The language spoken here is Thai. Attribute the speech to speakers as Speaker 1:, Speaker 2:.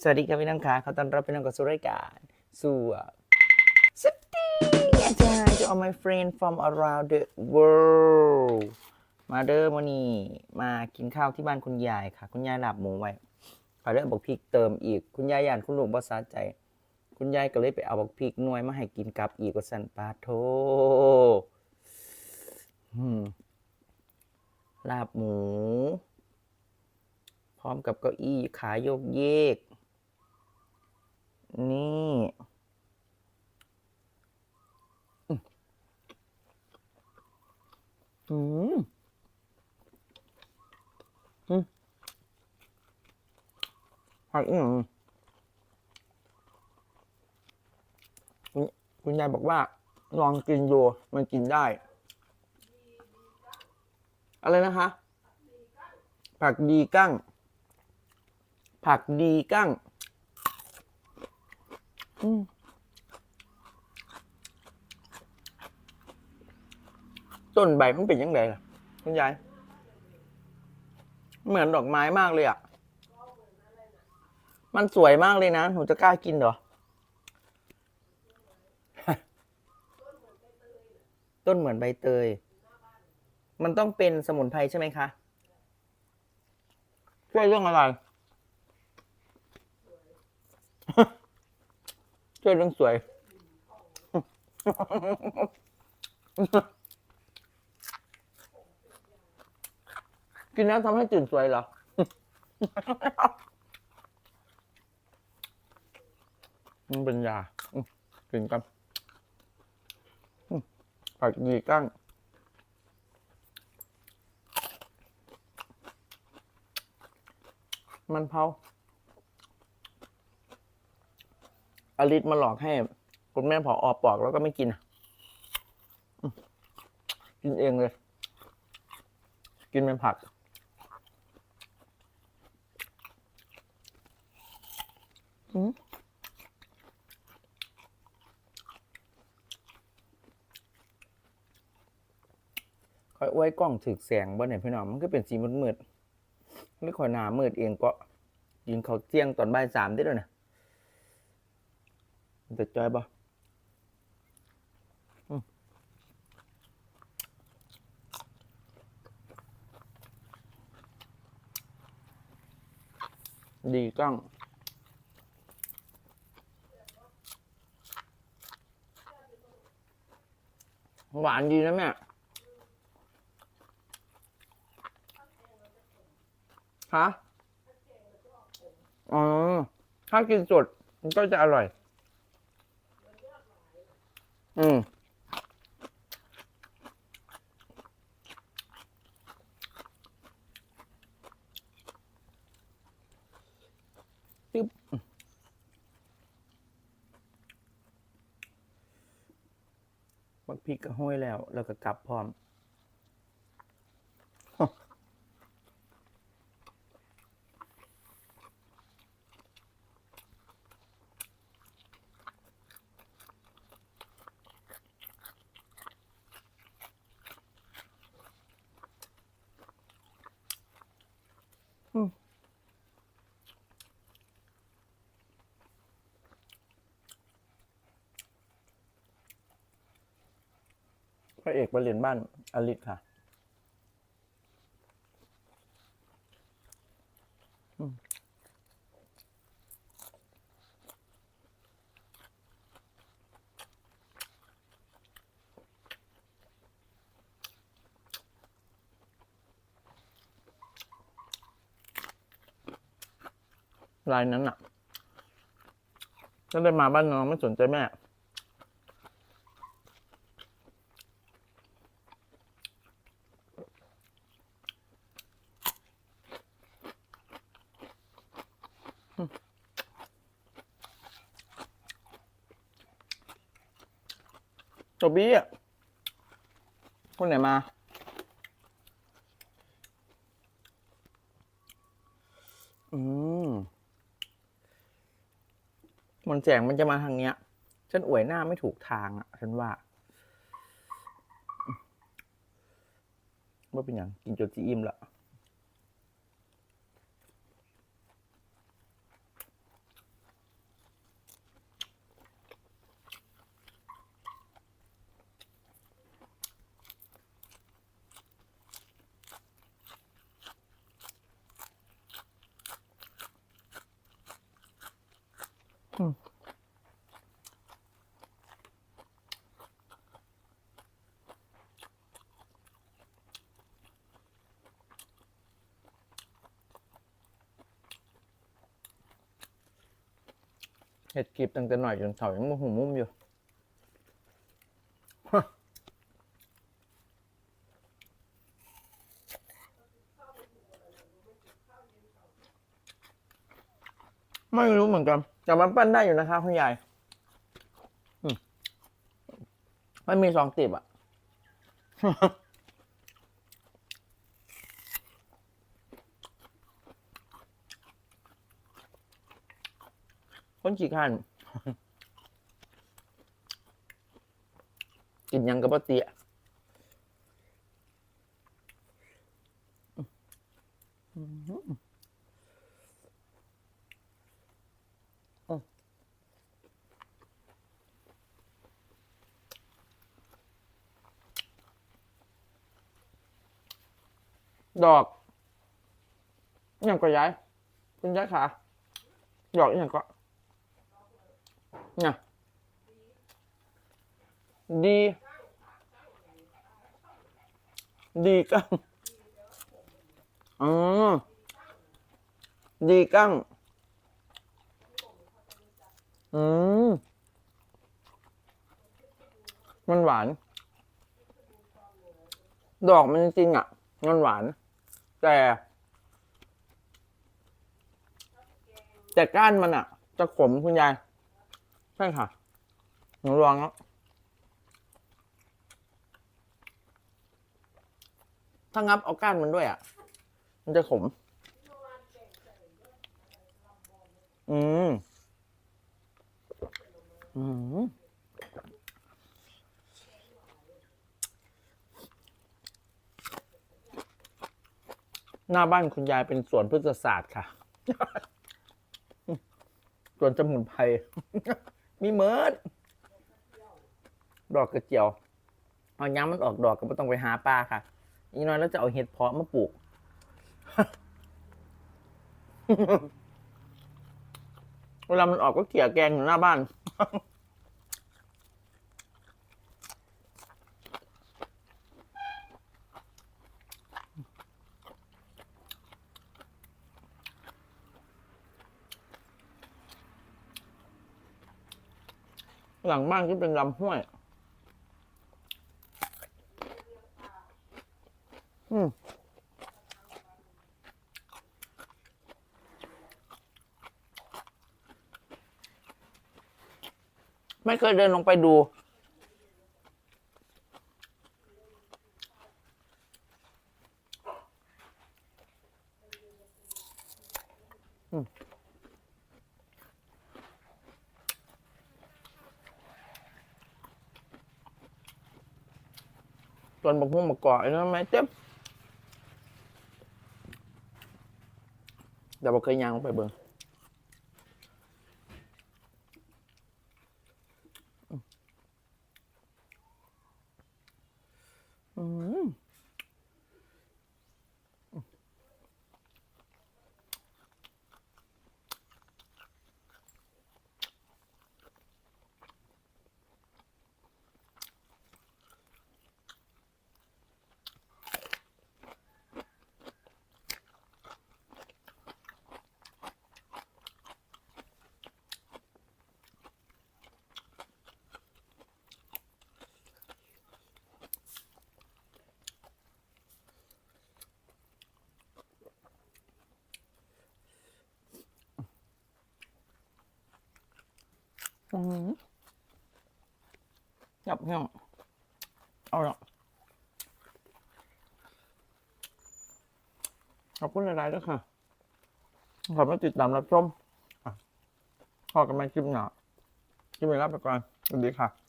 Speaker 1: สวัสดีครับพี่น้องค่ะขอต้อนรับพี่น้องกับสู่รายการสู่สตีอาจารย์ to all my friend from around the world มาเด้อวันนี้มากินข้าวที่บ้านคุณยายค่ะ คุณยายหลับหมูไว้ขอเด้อบอกพริกเติมอีก คุณยายย่านคุณลูกบ่สาใจ คุณยายก็เลยไปเอาบอกพริกหน่วยมาให้กินกับอีกว่าสันปาโทอืมลาบหมู ร้อมกับเก้าอี้ขาโยกเยก นี่อืมอืมผักอีกอย่างคุณคุณยายบอกว่า ลองกินดูมันกินได้ อะไรนะคะ ผักดีกั้ง ผักดีกั้งต้นใบมันเป็นยังไงล่ะคุณยาย เหมือนดอกไม้มากเลยอะ มันสวยมากเลยนะ หนูจะกล้ากินเหรอ ต้นเหมือนใบเตย มันต้องเป็นสมุนไพรใช่ไหมคะ ช่วยเรื่องอะไร ช่วยเรื่องสวย กินแล้วทำให้ตื่นสวยเหรอ มันเป็นยาอืมกินกันผักดีกั้งมันเผา อลิสมาหลอกให้คุณแม่ผออปอกแล้วก็ไม่กินอะอืมกินเองเลย กินเป็นผัก อืมคอยอวยกล้องถึกแสงบ่เนี่ยพี่น้องมันก็เป็นสีมืดๆไม่ค่อยหนามืดเองก็ยินเขาวเที่ยงตอนบ่ายสามได้ด้วยนะ มันจะจอยบ่ดีกล้องหวานดีนะแม่ฮะอ๋อ ถ้ากินสด มันก็จะอร่อย อืมตึ๊บบักพริกก็ห้อยแล้ว แล้วก็กลับพร้อม พระเอกประเรียนบ้านอลิศค่ะ ลายนั้นอะถ้าได้มาบ้านน้องไม่สนใจแม่ ตัวบี้อะคนไหนมาอืม มันแสงมันจะมาทางเนี้ย ฉันอวยหน้าไม่ถูกทางอะ ฉันว่าว่าเป็นอย่างกินจนจีอิ่มละ เห็ดกรีบตั้งแต่หน่อยจนเสายังโมหูมุมอยู่ไม่รู้เหมือนกัน แต่มันปั้นได้อยู่นะคะคุณยายมันมีสองติบอะ คนขี้ข้านกินยังกับปเตี้ยอืม ดอกอย่างก็ย้ายคุณย้ายขาดอกอย่างก็เนี่ยดี ดีกั้งอ๋อดีกั้งอืมมันหวาน ดอกมันจริงอะ มันหวาน แต่ แต่ก้านมันอะจะขมคุณยาย ใช่ค่ะ หนูลองแล้วถ้างับเอาก้านมันด้วยอะมันจะขม อืม อืม หน้าบ้านคุณยายเป็นสวนพฤกษศาสตร์ค่ะสวนสมุนไพรมีเมิด ดอกกระเจียว เอาย้ำมันออกดอกก็ไม่ต้องไปหาปลาค่ะ อีกน้อยแล้วจะเอาเห็ดเพาะมาปลูก เวลามันออกก็เกี่ยแกงอยู่หน้าบ้าน หลังบ้านก็เป็นลำห้วย อืมไม่เคยเดินลงไปดู ตอนบักหุ่งบักกอกไอ้นั่นไหมเต็มแต่บ่เคยย่างลงไปเบิ่งอืม อืมจับเงาเอาละขอบคุณหลายๆด้วยค่ะ ขอบคุณติดตามรับชมอะพอกันไหมคลิปหน้าคลิปนี้ลาไปก่อนสวัสดีค่ะ